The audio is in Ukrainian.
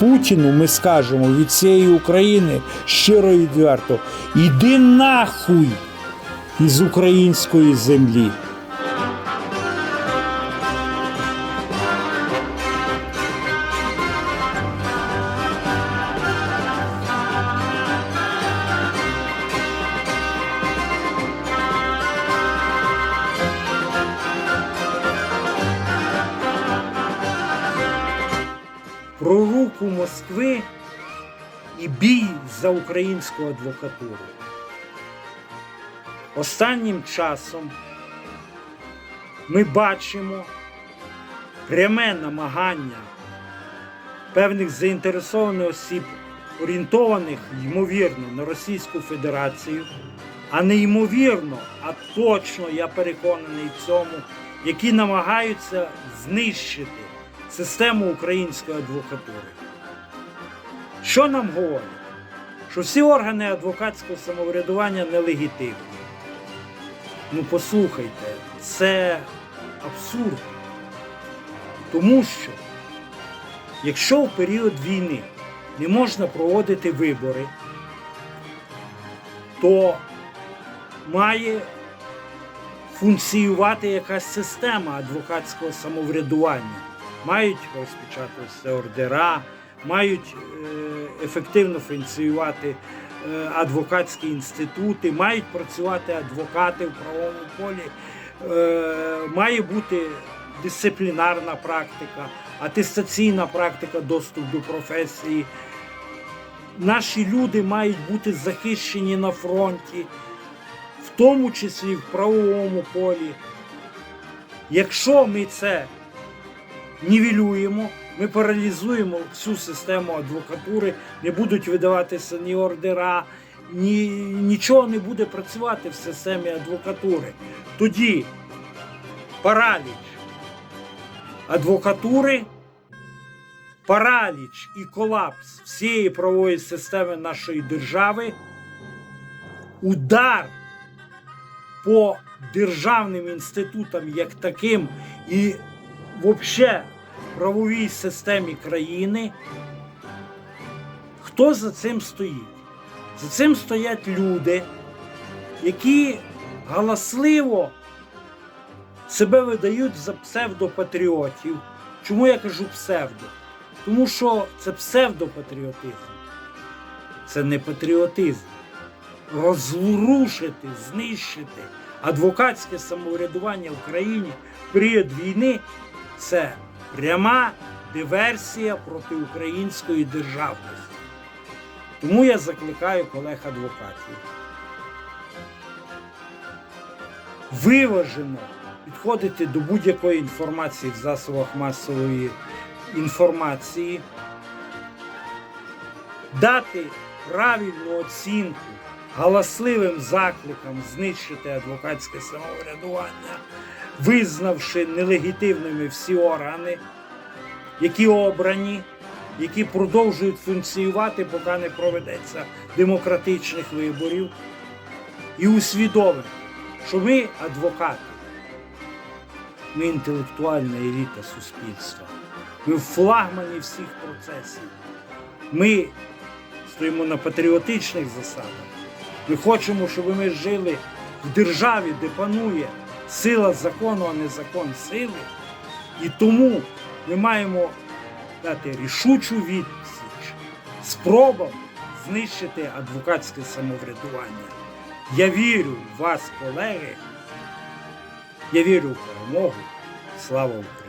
Путіну ми скажемо від цієї України щиро відверто: іди нахуй із української землі. Про руку Москви і бій за українську адвокатуру. Останнім часом ми бачимо пряме намагання певних заінтересованих осіб, орієнтованих ймовірно на Російську Федерацію, а не ймовірно, а точно я переконаний в цьому, які намагаються знищити систему української адвокатури. Що нам говорить? Що всі органи адвокатського самоврядування нелегітимні. Ну послухайте, це абсурд. Тому що, якщо в період війни не можна проводити вибори, то має функціювати якась система адвокатського самоврядування. Мають розпечататися ордера, мають е, ефективно функціювати е, адвокатські інститути, мають працювати адвокати в правовому полі, е, має бути дисциплінарна практика, атестаційна практика, доступ до професії. Наші люди мають бути захищені на фронті, в тому числі в правовому полі. Якщо ми це нівелюємо, ми паралізуємо всю систему адвокатури, не будуть видаватися ні ордера, ні, нічого не буде працювати в системі адвокатури. Тоді параліч адвокатури, параліч і колапс всієї правової системи нашої держави, удар по державним інститутам як таким і взагалі правовій системі країни. Хто за цим стоїть? За цим стоять люди, які галасливо себе видають за псевдопатріотів. Чому я кажу псевдо? Тому що це псевдопатріотизм. Це не патріотизм. Розрушити, знищити адвокатське самоврядування в країні в період війни це пряма диверсія проти української державності. Тому я закликаю колег адвокатів. Виважено підходити до будь-якої інформації в засобах масової інформації, дати правильну оцінку галасливим закликам знищити адвокатське самоврядування, визнавши нелегітимними всі органи, які обрані, які продовжують функціювати, поки не проведеться демократичних виборів, і усвідомити, що ми адвокати, ми інтелектуальна еліта суспільства, ми в флагмані всіх процесів. Ми стоїмо на патріотичних засадах. Ми хочемо, щоб ми жили в державі, де панує сила закону, а не закон сили. І тому ми маємо дати рішучу відсіч спробам знищити адвокатське самоврядування. Я вірю в вас, колеги. Я вірю в перемогу. Слава Україні!